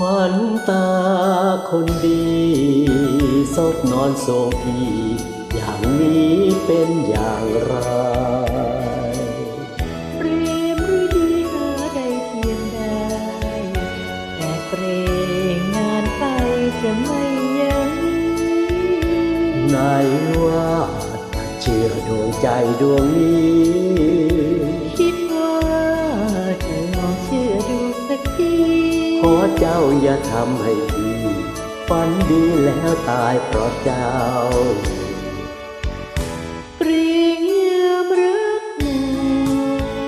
วัญตาคนดีศพนอนโศกพีอย่างนี้เป็นอย่างไรเปรมหรือดีหาได้เพียงใดแต่เกรงงานไปจะไม่ยังไหนว่าเชื่อดวงใจดวงนี้ คิดว่า ขอเจ้าอย่าทำให้พี่ฝันดีแล้วตายเพราะเจ้าเกรงยมรักนา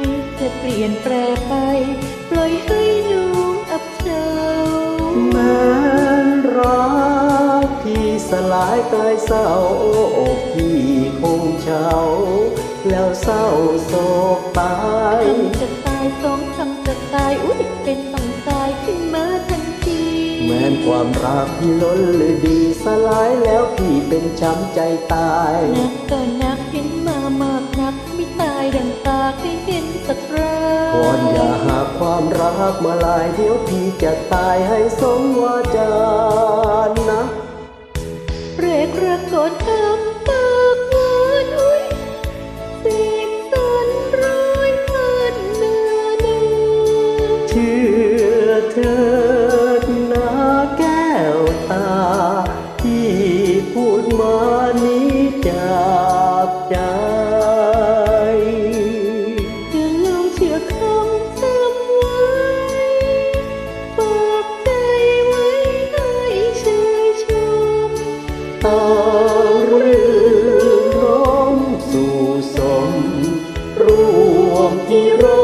ยจะเปลี่ยนแปลไปปล่อยให้น้องอับเฉาแม้นรักที่สลายกายเศร้าโอ้พี่คงเฉาแล้วเศร้าโศกตายทำจะตายสองทำจะตายอุ้ย แม้นความรักพี่ล้นหรือดีสลายแล้วพี่เป็นช้ำใจตายนักก็นักเห็นมามากนักไม่ตายดังตาเคยเห็นสักคราวอนอย่าหากความรักมาลายเดี๋ยวพี่จะตายให้สม ตางรื่นร้องสู่สมรวมที่รอ